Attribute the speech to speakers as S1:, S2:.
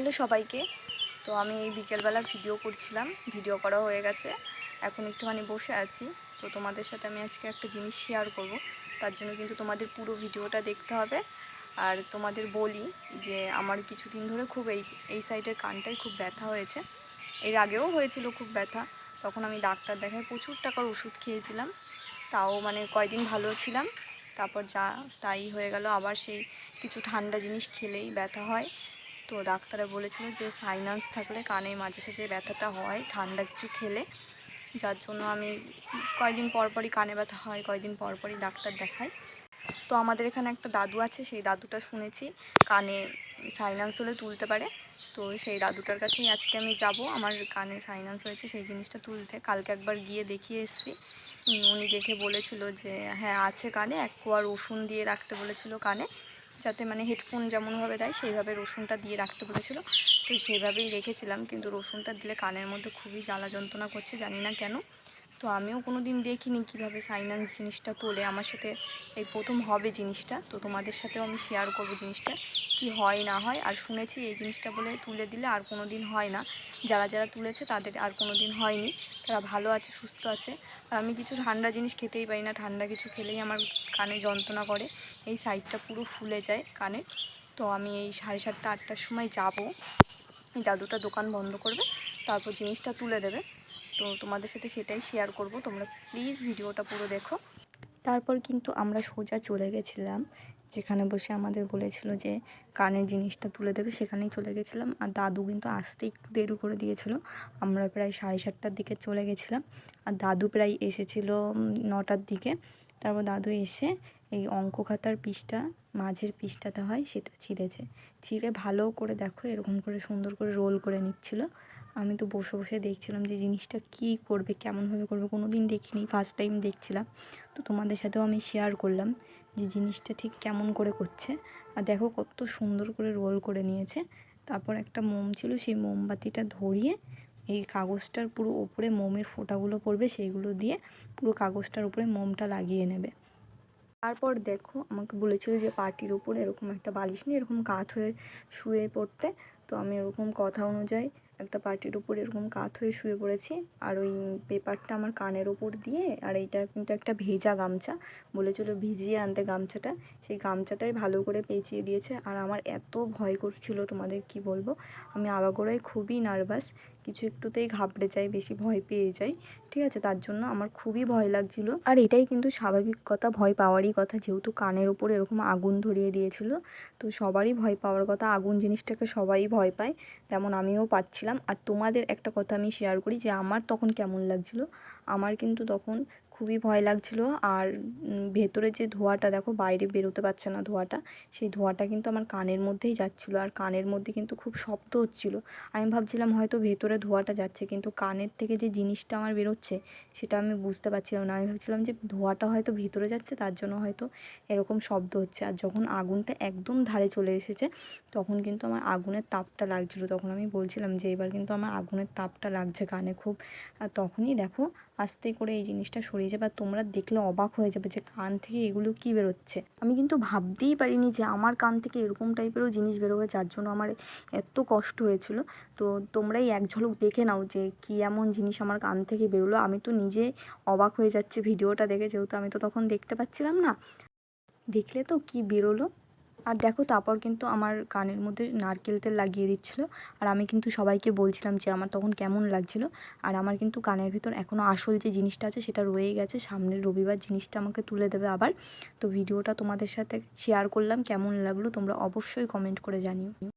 S1: Hello সবাইকে। তো আমি এই বিকেলবেলা ভিডিও করছিলাম, ভিডিও করা হয়ে গেছে। এখন একটুখানি বসে আছি। তো তোমাদের সাথে আমি আজকে একটা জিনিস শেয়ার করব। তার জন্য কিন্তু তোমাদের পুরো ভিডিওটা দেখতে হবে। আর তোমাদের বলি যে আমার কিছুদিন ধরে খুব এই এই সাইডের কানটায় খুব ব্যথা হয়েছে। এর আগেও হয়েছিল খুব ব্যথা। তখন আমি ডাক্তার দেখায় প্রচুর টাকার ওষুধ খেয়েছিলাম। তাও মানে কয়দিন ভালো ছিলাম। তারপর যা তাই হয়ে গেল। আবার সেই কিছু ঠান্ডা জিনিস খেলেই ব্যথা হয়। তো ডাক্তারে বলেছিল যে সাইনাস থাকলে কানে মাঝে সাঝে ব্যথাটা হয়, ঠান্ডা কিছু খেলে। যার জন্য আমি কয়দিন পর পরই কানে ব্যথা হয়, কয়দিন পর পরই ডাক্তার দেখাই তো আমাদের এখানে একটা দাদু আছে, সেই দাদুটা শুনেছি কানে সাইনাস হলে তুলতে পারে। তো সেই দাদুটার কাছেই আজকে আমি যাব, আমার কানে সাইনাস হয়েছে, সেই জিনিসটা তুলতে। কালকে একবার গিয়ে দেখিয়ে এসেছি। উনি দেখে বলেছিল যে হ্যাঁ আছে কানে, এক কোয়ার রসুন দিয়ে রাখতে বলেছিল কানে। যাতে মানে হেডফোন যেমনভাবে দেয়, সেইভাবে রসুনটা দিয়ে রাখতে বলেছিল। তো সেইভাবেই রেখেছিলাম, কিন্তু রসুনটা দিলে কানের মধ্যে খুবই জ্বালা যন্ত্রণা করছে, জানি না কেন। তো আমিও কোনো দিন দেখিনি কীভাবে সাইনাস জিনিসটা তোলে। আমার সাথে এই প্রথম হবে জিনিসটা। তো তোমাদের সাথেও আমি শেয়ার করব জিনিসটা, কি হয়, না হয়। আর শুনেছি এই জিনিসটা বলে তুলে দিলে আর কোনো দিন হয় না। যারা যারা তুলেছে তাদের আর কোনো দিন হয়নি। তারা ভালো আছে, সুস্থ আছে। আর আমি কিছু ঠান্ডা জিনিস খেতেই পারি না। ঠান্ডা কিছু খেলেই আমার কানে যন্ত্রণা করে। এই সাইডটা পুরো ফুলে যায় কানে। তো আমি এই সাড়ে সাতটা, আটটার সময় যাব। দাদুটা দোকান বন্ধ করবে। তারপর জিনিসটা তুলে দেবে। তো তোমাদের সাথে সেটাই শেয়ার করব। তোমরা প্লিজ ভিডিওটা পুরো দেখো। তারপর কিন্তু আমরা সোজা চলে গেছিলাম, যেখানে বসে আমাদের বলেছিল যে কানের জিনিসটা তুলে দেবে, সেখানেই চলে গেছিলাম। আর দাদু কিন্তু আসতে একটু দেরি করে দিয়েছিল। আমরা প্রায় সাড়ে সাতটার দিকে চলে গেছিলাম। আর দাদু প্রায় এসেছিল নটার দিকে। তারপর দাদু এসে এই অঙ্ক খাতার পিসটা, মাঝের পিসটাতে হয়, সেটা ছিঁড়েছে। ছিঁড়ে ভালো করে দেখো, এরকম করে সুন্দর করে রোল করে নিচ্ছিল। আমি তো বসে বসে দেখছিলাম যে জিনিসটা কী করবে, কেমনভাবে করবে কোনো দিন দেখিনি ফার্স্ট টাইম দেখছিলাম। তো তোমাদের সাথেও আমি শেয়ার করলাম যে জিনিসটা ঠিক কেমন করে করছে। আর দেখো কত সুন্দর করে রোল করে নিয়েছে। তারপর একটা মোম ছিল, সেই মোমবাতিটা ধরিয়ে এই কাগজটার পুরো ওপরে মোমের ফোঁটাগুলো পড়বে, সেইগুলো দিয়ে পুরো কাগজটার উপরে মোমটা লাগিয়ে নেবে। তারপর দেখো আমাকে বলেছিল যে পার্টির উপর এরকম একটা বালিশ নিয়ে এরকম কাত হয়ে শুয়ে পড়তে। তো আমি ওরকম কথা অনুযায়ী একটা পার্টির উপর এরকম কাত হয়ে শুয়ে পড়েছি। আর ওই পেপারটা আমার কানের ওপর দিয়ে, আর এইটা কিন্তু একটা ভেজা গামছা, বলেছিল ভিজিয়ে আনতে গামছাটা। সেই গামছাটাই ভালো করে পেঁচিয়ে দিয়েছে। আর আমার এত ভয় করছিল তোমাদের কি বলব? আমি আগাগোড়ায় খুবই নার্ভাস। কিছু একটুতেই ঘাবড়ে যাই, বেশি ভয় পেয়ে যাই। ঠিক আছে, তার জন্য আমার খুবই ভয় লাগছিল। আর এটাই কিন্তু স্বাভাবিক কথা, ভয় পাওয়ারই কথা। যেহেতু কানের ওপর এরকম আগুন ধরিয়ে দিয়েছিল, তো সবারই ভয় পাওয়ার কথা। আগুন জিনিসটাকে সবাই ভয় পায়, তেমন আমিও পাচ্ছিলাম আর তোমাদের একটা কথা আমি শেয়ার করি যে, আমার তখন কেমন লাগছিল? আমার কিন্তু তখন খুবই ভয় লাগছিল। আর ভেতরে যে ধোঁয়াটা, দেখো বাইরে বেরোতে পারছে না ধোঁয়াটা, সেই ধোঁয়াটা কিন্তু আমার কানের মধ্যেই যাচ্ছিল। আর কানের মধ্যে কিন্তু খুব শব্দ হচ্ছিল। আমি ভাবছিলাম হয়তো ভেতরে ধোঁয়াটা যাচ্ছে, কিন্তু কানের থেকে যে জিনিসটা আমার বেরোচ্ছে, সেটা আমি বুঝতে পারছিলাম না। আমি ভাবছিলাম যে, ধোঁয়াটা হয়তো ভেতরে যাচ্ছে, তার জন্য হয়তো এরকম শব্দ হচ্ছে। আর যখন আগুনটা একদম ধারে চলে এসেছে, তখন কিন্তু আমার আগুনের তাপটা লাগছিল। তখন আমি বলছিলাম যে, এবার কিন্তু আমার আগুনের তাপটা লাগছে কানে খুব। আর তখনই দেখো, আস্তে করে এই জিনিসটা সরিয়ে যাবে। আর তোমরা দেখলে অবাক হয়ে যাবে যে, কান থেকে এগুলো কী বেরোচ্ছে? আমি কিন্তু ভাবতেই পারিনি যে, আমার কান থেকে এরকম টাইপেরও জিনিস বেরোবে, যার জন্য আমার এত কষ্ট হয়েছিল। তো তোমরাই এক ঝলক দেখে নাও যে, কী এমন জিনিস আমার কান থেকে বেরোলো। আমি তো নিজে অবাক হয়ে যাচ্ছে, ভিডিওটা দেখে। যেহেতু আমি তো তখন দেখতে পাচ্ছিলাম না। দেখলে তো কি বেরোলো? আর দেখো তারপর কিন্তু আমার কানের মধ্যে নারকেল তেল লাগিয়ে দিচ্ছিল। আর আমি কিন্তু সবাইকে বলছিলাম যে আমার তখন কেমন লাগছিল। আর আমার কিন্তু কানের ভিতর এখনও আসল যে জিনিসটা আছে সেটা রয়ে গেছে। সামনের রবিবার জিনিসটা আমাকে তুলে দেবে আবার। তো ভিডিওটা তোমাদের সাথে শেয়ার করলাম। কেমন লাগল তোমরা অবশ্যই কমেন্ট করে জানিও।